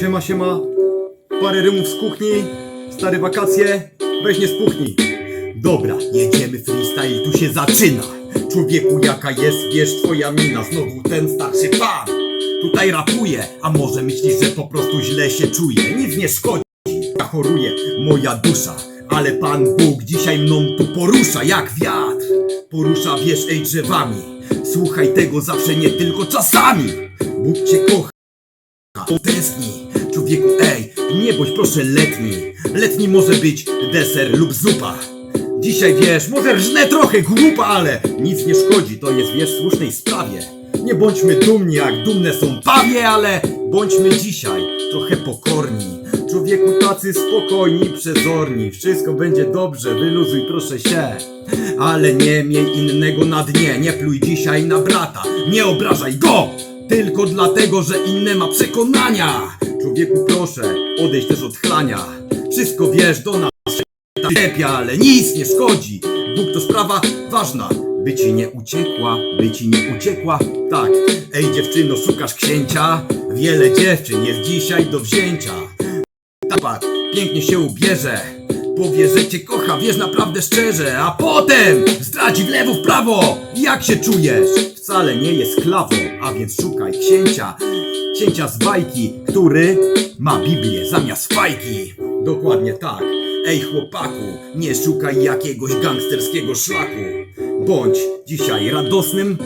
Siema, siema. Parę rymów z kuchni. Stare wakacje. Weź nie spuchnij. Dobra, jedziemy freestyle, tu się zaczyna. Człowieku, jaka jest, wiesz, twoja mina. Znowu ten starszy pan. Tutaj rapuje, a może myślisz, że po prostu źle się czuje. Nic nie szkodzi. Ja moja dusza, ale Pan Bóg dzisiaj mną tu porusza jak wiatr. Porusza, wiesz, ej drzewami. Słuchaj tego zawsze, nie tylko czasami. Bóg cię kocha. Tęskni, człowieku, ej, nie bądź proszę letni. Letni może być deser lub zupa. Dzisiaj wiesz, może rżnę trochę głupa, ale nic nie szkodzi, to jest wiesz w słusznej sprawie. Nie bądźmy dumni, jak dumne są pawie, ale bądźmy dzisiaj trochę pokorni. Człowieku tacy spokojni, przezorni. Wszystko będzie dobrze, wyluzuj proszę się. Ale nie miej innego na dnie, nie pluj dzisiaj na brata, nie obrażaj go! Tylko dlatego, że inne ma przekonania. Człowieku proszę, odejść też od chlania. Wszystko wiesz do nas Lepia, ale nic nie szkodzi. Bóg to sprawa ważna. By ci nie uciekła, by ci nie uciekła. Tak, ej dziewczyno, szukasz księcia? Wiele dziewczyn jest dzisiaj do wzięcia. Tak, pięknie się ubierze. Powie, że cię kocha, wiesz naprawdę szczerze, a potem zdradzi w lewo, w prawo. Jak się czujesz? Wcale nie jest klawą, a więc szukaj księcia. Księcia z bajki, który ma Biblię zamiast fajki. Dokładnie tak. Ej chłopaku, nie szukaj jakiegoś gangsterskiego szlaku. Bądź dzisiaj radosnym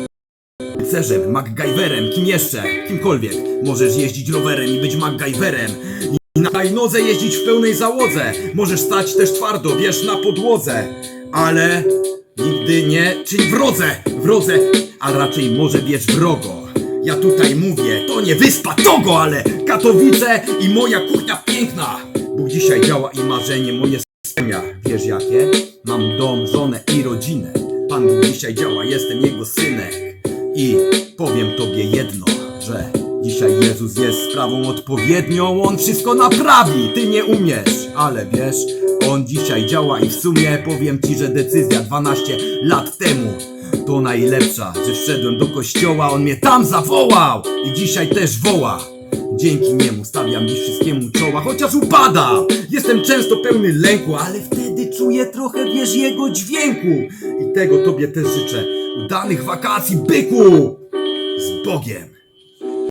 rycerzem, MacGyverem, kim jeszcze, kimkolwiek. Możesz jeździć rowerem i być MacGyverem. I na nodze jeździć w pełnej załodze. Możesz stać też twardo, wiesz, na podłodze. Ale nigdy nie czyń wrodze, wrodze, a raczej może wiesz wrogo. Ja tutaj mówię, to nie wyspa Togo, ale Katowice i moja kuchnia piękna. Bóg dzisiaj działa i marzenie moje spełnia. Wiesz jakie? Mam dom, żonę i rodzinę. Pan Bóg dzisiaj działa, jestem jego synek. I powiem tobie jedno, że dzisiaj Jezus jest sprawą odpowiednią, On wszystko naprawi, ty nie umiesz, ale wiesz, On dzisiaj działa i w sumie powiem ci, że decyzja 12 lat temu to najlepsza, że wszedłem do kościoła, On mnie tam zawołał i dzisiaj też woła. Dzięki niemu stawiam dziś wszystkiemu czoła, chociaż upada. Jestem często pełny lęku, ale wtedy czuję trochę, wiesz, jego dźwięku. I tego tobie też życzę. Udanych wakacji, byku! Z Bogiem!